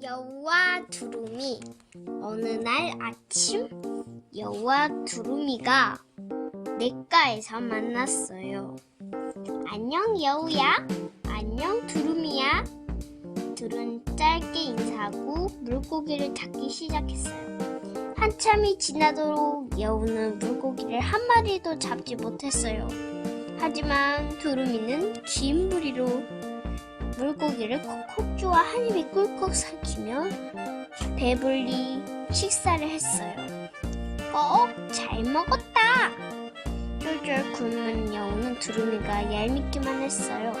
여우와 두루미 어느 날 아침 여우와 두루미가 냇가에서 만났어요. 안녕 여우야. 안녕 두루미야. 둘은 짧게 인사하고 물고기를 잡기 시작했어요. 한참이 지나도록 여우는 물고기를 한 마리도 잡지 못했어요. 하지만 두루미는 긴 부리로 물고기를 콕콕 쪼아 한 입에 꿀꺽 삼키며 배불리 식사를 했어요. 꼭 잘 먹었다! 쫄쫄 굶은 여우는 두루미가 얄밉기만 했어요.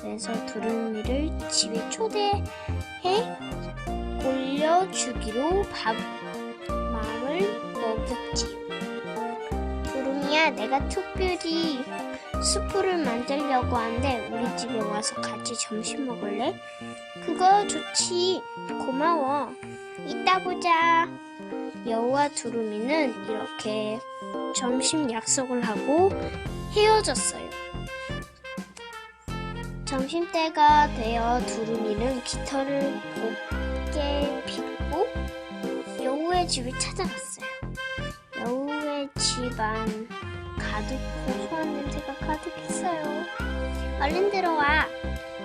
그래서 두루미를 집에 초대해 골려주기로 밥, 마음을 먹였지요. 두루미야, 내가 특별히 수프를 만들려고 하는데 우리 집에 와서 같이 점심 먹을래? 그거 좋지. 고마워. 이따 보자. 여우와 두루미는 이렇게 점심 약속을 하고 헤어졌어요. 점심때가 되어 두루미는 깃털을 곱게 빗고 여우의 집을 찾아갔어요. 여우의 집안 가득 고소한 냄새가 가득했어요. 얼른 들어와.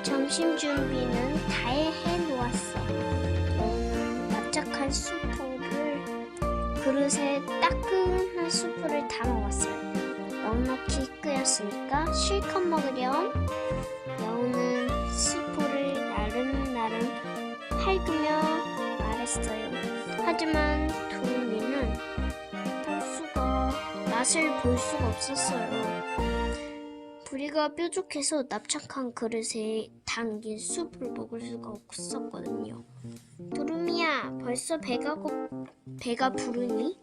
점심 준비는 다 해 놓았어. 여우는 납작한 수프를 그릇에 따끈한 수프를 담아 왔어요. 넉넉히 끓였으니까 실컷 먹으렴. 여우는 수프를 나름나름 핥으며 말했어요. 하지만 수가 맛을 볼 수가 없었어요. 부리가 뾰족해서 납작한 그릇에 담긴 숲을 먹을 수가 없었거든요. 두루미야, 벌써 배가 고, 배가 부르니?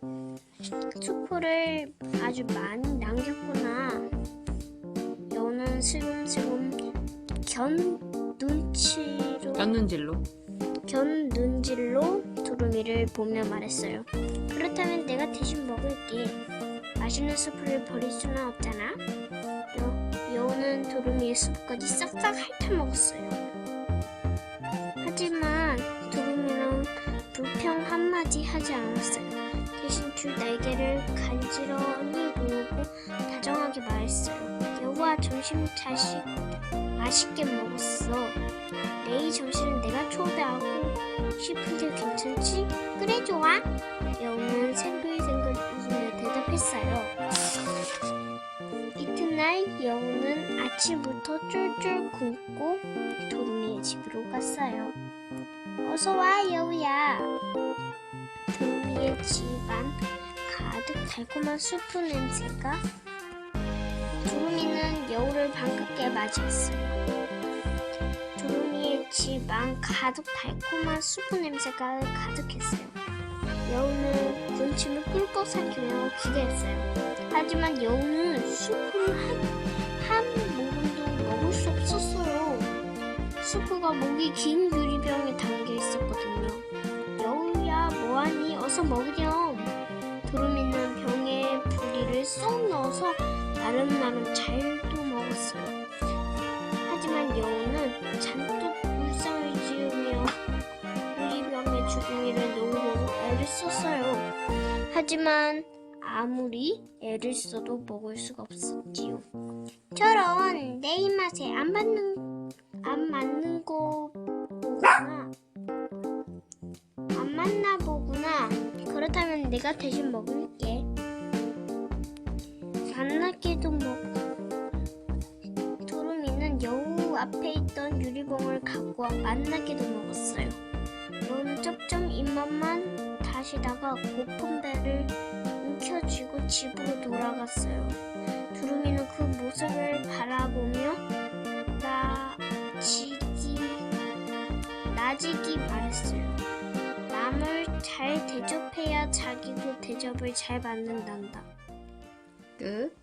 수프를 아주 많이 남겼구나. 여우는 슬금슬금 견 눈치로 였는질로 견 눈질로 두루미를 보며 말했어요. 그렇다면 내가 대신 먹을게. 맛있는 수프를 버릴 수는 없잖아. 여, 여우는 두루미의 수프까지 싹싹 핥아먹었어요. 하지만 두루미는 불평 한마디 하지 않았어요. 대신 두 날개를 간지러니 모으고 다정하게 말했어요. 여우와 점심 자식 맛있게 먹었어. 내일 점심은 내가 초대하고 싶은데 괜찮지? 그래 좋아. 여우는 생글생글 했어요. 이튿날 여우는 아침부터 쫄쫄 굶고 도루미의 집으로 갔어요. 어서 와 여우야. 도루미의 집안 가득 달콤한 수프 냄새가 두루미는 여우를 반갑게 맞이했어요. 두루미의 집안 가득 달콤한 수프 냄새가 가득했어요. 여우는 군침을 꿀꺽 삼키며 기대했어요. 하지만 여우는 수프를 한, 한 모금도 먹을 수 없었어요. 수프가 목이 긴 유리병에 담겨 있었거든요. 여우야, 뭐하니? 어서 먹으렴. 두루미는 병에 부리를 쏙 넣어서 나름나름 잘도 먹었어요. 하지만 여우는 잔뜩 애를 썼어요. 하지만 아무리 애를 써도 먹을 수가 없었지요. 저런 내 입맛에 안 맞는 안 맞는 거 보구나. 안 맞나 보구나. 그렇다면 내가 대신 먹을게. 만나게도 먹. 두루미는 여우 앞에 있던 유리봉을 갖고 와 만나게도 먹었어요. 여우는 쩝쩝 입맛만 다시다가 고픈 배를 움켜쥐고 집으로 돌아갔어요. 두루미는 그 모습을 바라보며 나지기 나지기 말했어요. 남을 잘 대접해야 자기도 대접을 잘 받는단다. 끝